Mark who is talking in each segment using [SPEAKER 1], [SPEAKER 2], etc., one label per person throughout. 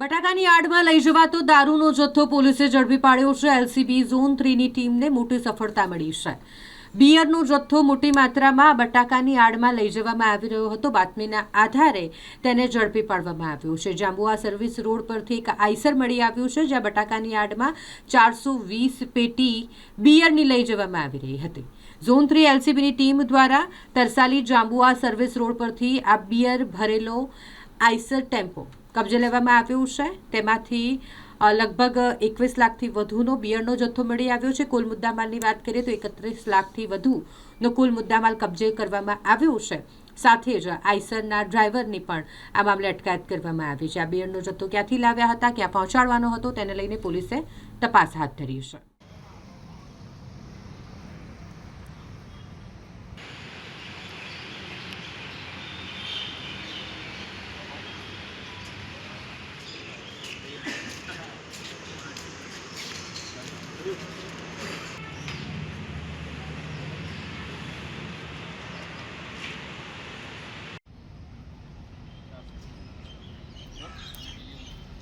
[SPEAKER 1] બટાકાની આડમાં લઈ જવાતો દારૂનો જથ્થો પોલીસે ઝડપી પાડ્યો છે. એલસીબી ઝોન થ્રીની ટીમને મોટી સફળતા મળી છે. બિયરનો જથ્થો મોટી માત્રામાં બટાકાની આડમાં લઈ જવામાં આવી રહ્યો હતો. બાતમીના આધારે તેને ઝડપી પાડવામાં આવ્યો છે. જાંબુઆ સર્વિસ રોડ પરથી એક આઈસર મળી આવ્યું છે, જ્યાં બટાકાની આડમાં ચારસો વીસ પેટી બિયરની લઈ જવામાં આવી રહી હતી. ઝોન થ્રી એલસીબીની ટીમ દ્વારા તરસાલી જાંબુઆ સર્વિસ રોડ પરથી આ બિયર ભરેલો આઈસર ટેમ્પો કબજે લેવામાં આવ્યું છે. તેમાંથી લગભગ એકવીસ લાખથી વધુનો બિયરનો જથ્થો મળી આવ્યો છે. કુલ મુદ્દામાલની વાત કરીએ તો એકત્રીસ લાખથી વધુનો કુલ મુદ્દામાલ કબજે કરવામાં આવ્યો છે. સાથે જ આઈસરના ડ્રાઈવરની પણ આ મામલે અટકાયત કરવામાં આવી છે. આ બિયરનો જથ્થો ક્યાંથી લાવ્યા હતા, ક્યાં પહોંચાડવાનો હતો, તેને લઈને પોલીસે તપાસ હાથ ધરી છે.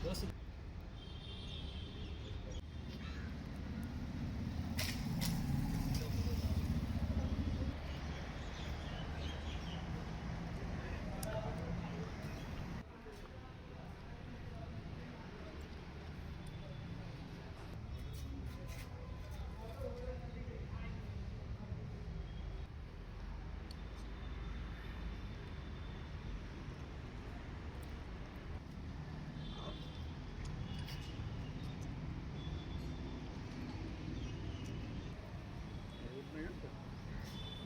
[SPEAKER 2] Those